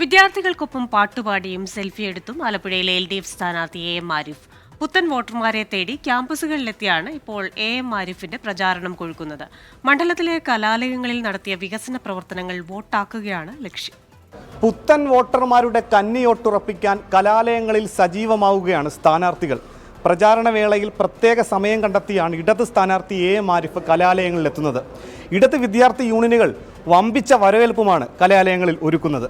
വിദ്യാർത്ഥികൾക്കൊപ്പം പാട്ടുപാടിയും selfie എടുത്തും ആലപ്പുഴയിലെ L D F സ്ഥാനാർത്ഥി എ എം ആരിഫ്. പുത്തൻ വോട്ടർമാരെ തേടി ക്യാമ്പസുകളിലെത്തിയാണ് ഇപ്പോൾ എ എം ആരിഫിന്റെ പ്രചാരണം കൊഴുക്കുന്നത്. മണ്ഡലത്തിലെ കലാലയങ്ങളിൽ നടത്തിയ വികസന പ്രവർത്തനങ്ങൾ വോട്ടാക്കുകയാണ് ലക്ഷ്യം. പുത്തൻ വോട്ടർമാരുടെ കന്നിയോട്ടുറപ്പിക്കാൻ കലാലയങ്ങളിൽ സജീവമാവുകയാണ് സ്ഥാനാർത്ഥികൾ. പ്രചാരണ വേളയിൽ പ്രത്യേക സമയം കണ്ടെത്തിയാണ് ഇടത് സ്ഥാനാർത്ഥി എ എം ആരിഫ് കലാലയങ്ങളിലെത്തുന്നത്. ഇടത് വിദ്യാർത്ഥി യൂണിയനുകൾ വമ്പിച്ച വരവേൽപ്പുമാണ് കലാലയങ്ങളിൽ ഒരുക്കുന്നത്.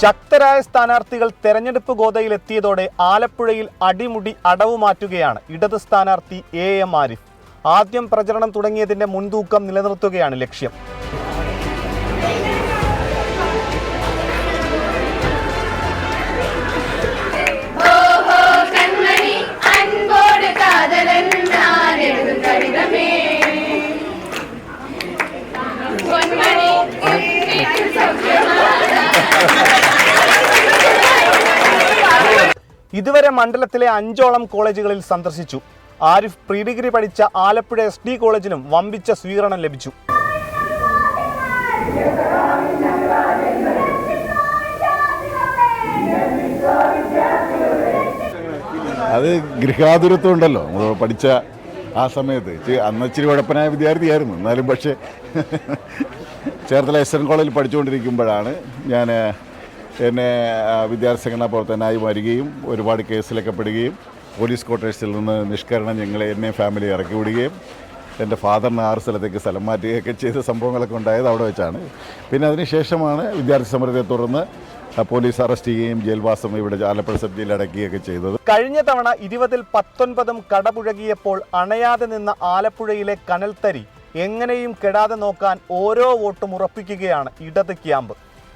ശക്തരായ സ്ഥാനാർത്ഥികൾ തെരഞ്ഞെടുപ്പ് ഗോതയിലെത്തിയതോടെ ആലപ്പുഴയിൽ അടിമുടി അടവ് മാറ്റുകയാണ് ഇടത് സ്ഥാനാർത്ഥി എ എം ആരിഫ് ആദ്യം പ്രചരണം തുടങ്ങിയതിന്റെ മുൻതൂക്കം നിലനിർത്തുകയാണ് ലക്ഷ്യം. ഇതുവരെ മണ്ഡലത്തിലെ അഞ്ചോളം കോളേജുകളിൽ സന്ദർശിച്ചു. ആരിഫ് പ്രീ ഡിഗ്രി പഠിച്ച ആലപ്പുഴ എസ് ഡി കോളേജിനും വമ്പിച്ച സ്വീകരണം ലഭിച്ചു. അത് ഗൃഹാതുരത്വം ഉണ്ടല്ലോ നമ്മൾ പഠിച്ച ആ സമയത്ത്. അന്ന് ഇച്ചിരി വിദ്യാർത്ഥിയായിരുന്നു. എന്നാലും പക്ഷേ ചേർത്തല എസ് എൻ കോളേജിൽ പഠിച്ചുകൊണ്ടിരിക്കുമ്പോഴാണ് ഞാൻ എന്നെ വിദ്യാർത്ഥി സംഘടനാ പ്രവർത്തനായി വരികയും ഒരുപാട് കേസിലൊക്കെ പെടുകയും പോലീസ് ക്വാർട്ടേഴ്സിൽ നിന്ന് നിഷ്കരണം ഞങ്ങളെ എന്നെ ഫാമിലി ഇറക്കി വിടുകയും എന്റെ ഫാദറിനെ ആറ് സ്ഥലത്തേക്ക് സ്ഥലം മാറ്റുകയൊക്കെ ചെയ്ത സംഭവങ്ങളൊക്കെ ഉണ്ടായത് അവിടെ വെച്ചാണ്. പിന്നെ അതിനുശേഷമാണ് വിദ്യാർത്ഥി സമരത്തെ തുടർന്ന് പോലീസ് അറസ്റ്റ് ചെയ്യുകയും ജയിൽവാസം ഇവിടെ ആലപ്പുഴ സബ് ജയിലിൽ അടക്കുകയൊക്കെ ചെയ്തത്. കഴിഞ്ഞ തവണ ഇരുപതിൽ പത്തൊൻപതും കടപുഴകിയപ്പോൾ അണയാതെ നിന്ന ആലപ്പുഴയിലെ കനൽത്തരി എങ്ങനെയും കെടാതെ നോക്കാൻ ഓരോ വോട്ടും ഉറപ്പിക്കുകയാണ് ഇടത് camp.